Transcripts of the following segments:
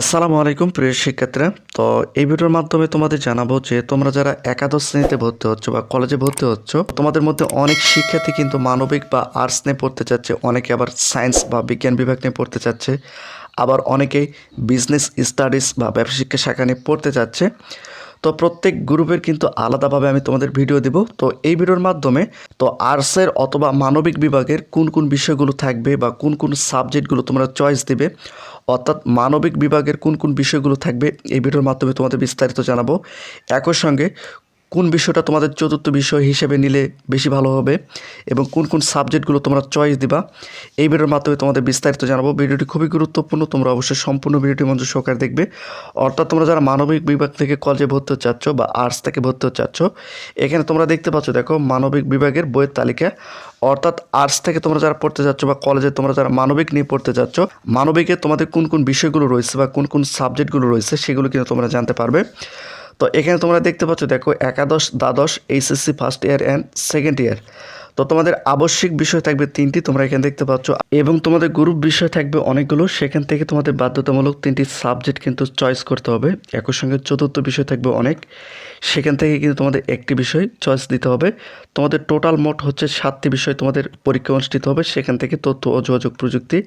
আসসালামু আলাইকুম, প্রিয় শিক্ষার্থীরা। তো এই ভিডিওর মাধ্যমে তোমাদের জানাব যে তোমরা যারা একাদশ শ্রেণীতে ভর্তি হচ্ছ বা কলেজে ভর্তি হচ্ছ, তোমাদের মধ্যে অনেক শিক্ষার্থী কিন্তু মানবিক বা আর্টস নিয়ে পড়তে চাচ্ছে, অনেকে আবার সায়েন্স বা বিজ্ঞান বিভাগ নিয়ে পড়তে চাচ্ছে, আবার অনেকেই বিজনেস স্টাডিজ বা ব্যবসা শিক্ষা শাখা নিয়ে পড়তে চাচ্ছে। তো প্রত্যেক গ্রুপের কিন্তু আলাদাভাবে আমি তোমাদের ভিডিও দেব। তো এই ভিডিওর মাধ্যমে তো আর্টসের অথবা মানবিক বিভাগের কোন কোন বিষয়গুলো থাকবে বা কোন কোন সাবজেক্টগুলো তোমরা চয়েস দেবে, অর্থাৎ মানবিক বিভাগের কোন কোন বিষয়গুলো থাকবে, এই ভিডিওর মাধ্যমে তোমাদের বিস্তারিত জানাব। একই সঙ্গে কোন বিষয়টা তোমাদের চতুর্থ বিষয় হিসেবে নিলে বেশি ভালো হবে এবং কোন কোন সাবজেক্টগুলো তোমরা চয়েস দিবা, এই ভিডিওর মাধ্যমে তোমাদের বিস্তারিত জানাব। ভিডিওটি খুবই গুরুত্বপূর্ণ, তোমরা অবশ্যই সম্পূর্ণ ভিডিওটি মঞ্চ সহকারে দেখবে। অর্থাৎ তোমরা যারা মানবিক বিভাগ থেকে কলেজে ভর্তি হতে চাচ্ছ বা আর্টস থেকে ভর্তি হতে চাচ্ছ, এখানে তোমরা দেখতে পাচ্ছ, দেখো মানবিক বিভাগের বইয়ের তালিকা। অর্থাৎ আর্টস থেকে তোমরা যারা পড়তে যাচ্ছ বা কলেজে তোমরা যারা মানবিক নিয়ে পড়তে যাচ্ছ মানবিকে তোমাদের কোন কোন বিষয়গুলো রয়েছে বা কোন কোন সাবজেক্টগুলো রয়েছে সেগুলো কিন্তু তোমরা জানতে পারবে। তো এখানে তোমরা দেখতে পাচ্ছ দেখো একাদশ দ্বাদশ HSC first year and second year তো তোমাদের আবশ্যিক বিষয় থাকবে তিনটি, তোমরা এখানে দেখতে পাচ্ছ। এবং তোমাদের গ্রুপ বিষয় থাকবে অনেকগুলো, সেখান থেকে তোমাদের বাধ্যতামূলক তিনটি সাবজেক্ট কিন্তু চয়েস করতে হবে। একই সঙ্গে চতুর্থ বিষয় থাকবে অনেক, সেখান থেকে কিন্তু তোমাদের একটি বিষয় চয়েস দিতে হবে। তোমাদের টোটাল মোট হচ্ছে সাতটি বিষয় তোমাদের পরীক্ষা অনুষ্ঠিত হবে, সেখান থেকে তথ্য ও যোগাযোগ প্রযুক্তি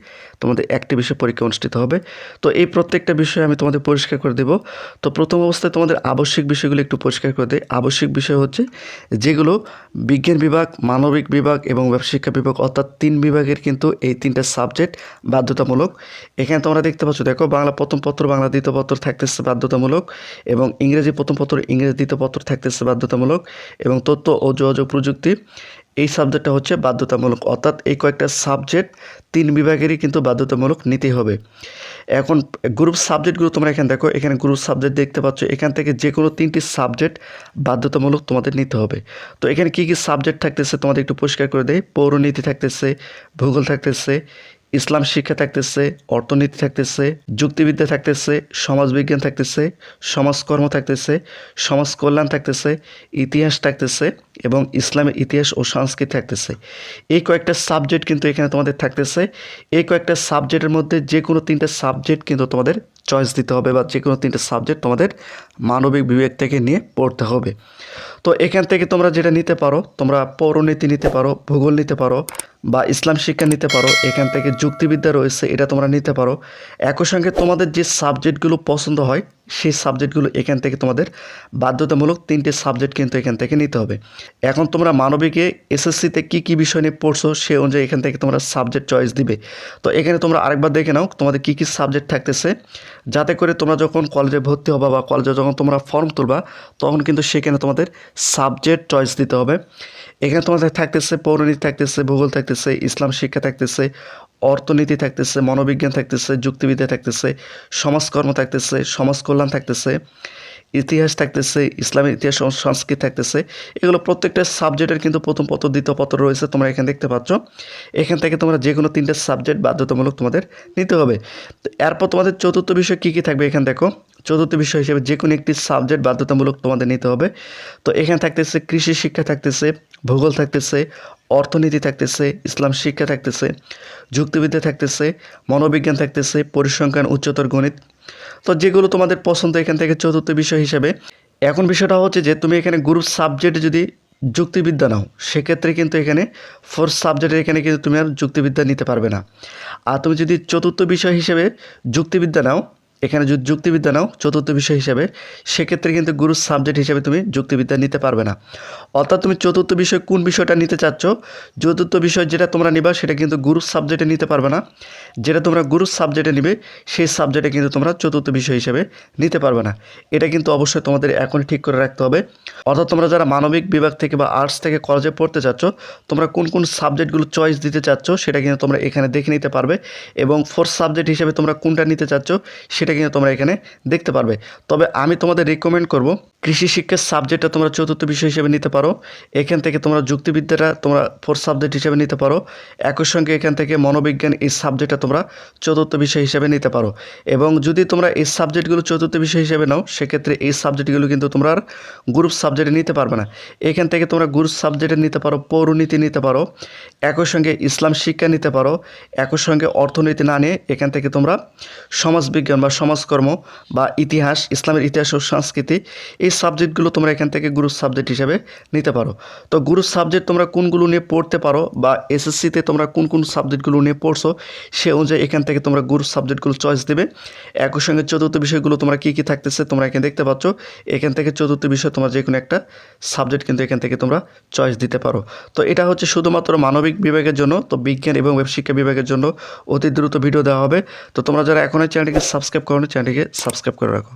তোমাদের একটি বিষয় পরীক্ষা অনুষ্ঠিত হবে। তো এই প্রত্যেকটা বিষয় আমি তোমাদের পরিষ্কার করে দেব। তো প্রথম অবস্থায় তোমাদের আবশ্যিক বিষয়গুলো একটু পরিষ্কার করে দেয় আবশ্যিক বিষয় হচ্ছে যেগুলো বিজ্ঞান বিভাগ মানবিক বিভাগ এবং ব্যবসায়িকা বিভাগ, অর্থাৎ তিন বিভাগের কিন্তু এই তিনটা সাবজেক্ট বাধ্যতামূলক। এখানে তোমরা দেখতে পাচ্ছ, দেখো, বাংলা প্রথম পত্র, বাংলা দ্বিতীয় পত্র থাকতেছে বাধ্যতামূলক এবং ইংরেজি প্রথম পত্র, ইংরেজি দ্বিতীয় পত্র থাকতেছে বাধ্যতামূলক এবং তথ্য ও যোগাযোগ প্রযুক্তি। এই সাবজেক্টটা হচ্ছে বাধ্যতামূলক। অর্থাৎ এই কয়েকটা সাবজেক্ট তিন বিভাগেরই কিন্তু বাধ্যতামূলক নিতে হবে। এখন গ্রুপ সাবজেক্টগুলো তোমরা এখানে দেখো, এখানে গ্রুপ সাবজেক্ট দেখতে পাচ্ছ, এখান থেকে যে কোনো তিনটি সাবজেক্ট বাধ্যতামূলক তোমাদের নিতে হবে। তো এখানে কি কি সাবজেক্ট থাকতেছে তোমাদের একটু পরিষ্কার করে দেয় পৌরনীতি থাকতেছে, ভূগোল থাকতেছে ইসলাম শিক্ষা থাকতেছে, অর্থনীতি থাকতেছে, যুক্তিবিদ্যা থাকতেছে, সমাজবিজ্ঞান থাকতেছে, সমাজকর্ম থাকতেছে সমাজ কল্যাণ থাকতেছে, ইতিহাস থাকতেছে এবং ইসলামের ইতিহাস ও সংস্কৃতি থাকতেছে। এই কয়েকটা সাবজেক্ট কিন্তু এখানে তোমাদের থাকতেছে। এই কয়েকটা সাবজেক্টের মধ্যে যে কোনো তিনটে সাবজেক্ট কিন্তু তোমাদের চয়েস দিতে হবে বা যে কোনো তিনটে সাবজেক্ট তোমাদের মানবিক বিবেক থেকে নিয়ে পড়তে হবে। তো এখান থেকে তোমরা যেটা নিতে পারো, তোমরা পৌরনীতি নিতে পারো, ভূগোল নিতে পারো বা ইসলাম শিক্ষা নিতে পারো, এখান থেকে যুক্তিবিদ্যা রয়েছে, এটা তোমরা নিতে পারো। একই সঙ্গে তোমাদের যে সাবজেক্টগুলো পছন্দ হয় সেই সাবজেক্টগুলো এখান থেকে তোমাদের বাধ্যতামূলক তিনটে সাবজেক্ট কিন্তু এখান থেকে নিতে হবে। এখন তোমরা মানবিকে এসএসসিতে কী কী বিষয় নিয়ে পড়ছো সে অনুযায়ী এখান থেকে তোমরা সাবজেক্ট চয়েস দিবে। তো এখানে তোমরা আরেকবার দেখে নাও তোমাদের কী কী সাবজেক্ট থাকতেছে। যাতে করে তোমরা যখন কলেজে ভর্তি হবা বা কলেজে যখন তোমরা ফর্ম তুলবা, তখন কিন্তু সেখানে তোমাদের সাবজেক্ট চয়েস দিতে হবে। এখানে তোমাদের থাকতেছে পৌরনীতি থাকতেছে, ভূগোল থাকতেছে, ইসলাম শিক্ষা থাকতেছে অর্থনীতি থাকতেছে, মনোবিজ্ঞান থাকতেছে, যুক্তিবিদ্যা থাকতেছে, সমাজকর্ম থাকতেছে সমাজ কল্যাণ থাকতেছে, ইতিহাস থাকতেছে, ইসলামের ইতিহাস সংস্কৃতি থাকতেছে। এগুলো প্রত্যেকটা সাবজেক্টের কিন্তু প্রথম পত্র, দ্বিতীয় পত্র রয়েছে, তোমরা এখানে দেখতে পাচ্ছ। এখান থেকে তোমরা যে কোনো তিনটে সাবজেক্ট বাধ্যতামূলক তোমাদের নিতে হবে। এরপর তোমাদের চতুর্থ বিষয় কী কী থাকবে এখানে দেখো। চতুর্থ বিষয় হিসেবে যে কোনো একটি সাবজেক্ট বাধ্যতামূলক তোমাদের নিতে হবে। তো এখানে থাকতেছে কৃষি শিক্ষা থাকতেছে, ভূগোল থাকতেছে অর্থনীতি থাকতেছে, ইসলাম শিক্ষা থাকতেছে, যুক্তিবিদ্যা থাকতেছে, মনোবিজ্ঞান থাকতেছে, পরিসংখ্যান, উচ্চতর গণিত। তো যেগুলো তোমাদের পছন্দ এখান থেকে চতুর্থ বিষয় হিসেবে। এখন বিষয়টা হচ্ছে যে তুমি এখানে গ্রুপ সাবজেক্টে যদি যুক্তিবিদ্যা নাও, সেক্ষেত্রে কিন্তু এখানে ফোর্থ সাবজেক্টের এখানে কিন্তু তুমি আর যুক্তিবিদ্যা নিতে পারবে না। আর তুমি যদি চতুর্থ বিষয় হিসেবে যুক্তিবিদ্যা নাও এখানে যদি যুক্তিবিদ্যা নাও, চতুর্থ বিষয় হিসাবে, সেক্ষেত্রে কিন্তু গুরু সাবজেক্ট হিসাবে তুমি যুক্তিবিদ্যা নিতে পারবে না। অর্থাৎ তুমি চতুর্থ বিষয় কোন বিষয়টা নিতে চাচ্ছ? চতুর্থ বিষয় যেটা তোমরা নিবা, সেটা কিন্তু গুরু সাবজেক্টে নিতে পারবে না। যেটা তোমরা গুরু সাবজেক্টে নিবে, সেই সাবজেক্টে কিন্তু তোমরা চতুর্থ বিষয় হিসেবে নিতে পারবে না। এটা কিন্তু অবশ্যই তোমাদের এখন ঠিক করে রাখতে হবে। অর্থাৎ তোমরা যারা মানবিক বিভাগ থেকে বা আর্টস থেকে কলেজে পড়তে চাচ্ছ, তোমরা কোন কোন সাবজেক্টগুলো চয়েস দিতে চাচ্ছ সেটা কিন্তু তোমরা এখানে দেখে নিতে পারবে এবং ফোর্থ সাবজেক্ট হিসেবে তোমরা কোনটা নিতে চাচ্ছ সেটা কিন্তু তোমরা এখানে দেখতে পারবে। তবে আমি তোমাদের রিকমেন্ড করব কৃষি শিক্ষার সাবজেক্টটা তোমরা চতুর্থ বিষয় হিসেবে নিতে পারো, এখান থেকে তোমরা যুক্তিবিদ্যাটা তোমরা ফোর্থ সাবজেক্ট হিসেবে নিতে পারো, একই সঙ্গে এখান থেকে মনোবিজ্ঞান এই সাবজেক্টটা তোমরা চতুর্থ বিষয় হিসেবে নিতে পারো এবং যদি তোমরা এই সাবজেক্টগুলো চতুর্থ বিষয় হিসেবে নাও, সেক্ষেত্রে এই সাবজেক্টগুলো কিন্তু তোমরা গ্রুপ সাবজেক্টে নিতে পারবে না। এখান থেকে তোমরা গুরু সাবজেক্টে নিতে পারো, পৌরনীতি নিতে পারো, একই সঙ্গে ইসলাম শিক্ষা নিতে পারো, একই সঙ্গে অর্থনীতি না নিয়ে এখান থেকে তোমরা সমাজবিজ্ঞান বা সমাজকর্ম বা ইতিহাস, ইসলামের ইতিহাস ও সংস্কৃতি, এই সাবজেক্টগুলো তোমরা এখান থেকে গুরু সাবজেক্ট হিসেবে নিতে পারো। তো গুরু সাবজেক্ট তোমরা কোনগুলো নিয়ে পড়তে পারো বা এসএসসিতে তোমরা কোন কোন সাবজেক্টগুলো নিয়ে পড়ছো, সে অনুযায়ী এখান থেকে তোমরা গুরু সাবজেক্টগুলো চয়েস দেবে। একই সঙ্গে চতুর্থ বিষয়গুলো তোমরা কী কী থাকতেছে তোমরা এখানে দেখতে পাচ্ছ। এখান থেকে চতুর্থ বিষয় তোমরা যে কোনো একটা সাবজেক্ট কিন্তু এখান থেকে তোমরা চয়েস দিতে পারো। তো এটা হচ্ছে শুধুমাত্র মানবিক বিভাগের জন্য, তো বিজ্ঞান এবং শিক্ষা বিভাগের জন্য অতি দ্রুত ভিডিও দেওয়া হবে। তো তোমরা যারা এখনই চ্যানেলটিকে সাবস্ক্রাইব করো চ্যানেলটিকে সাবস্ক্রাইব করে রাখো।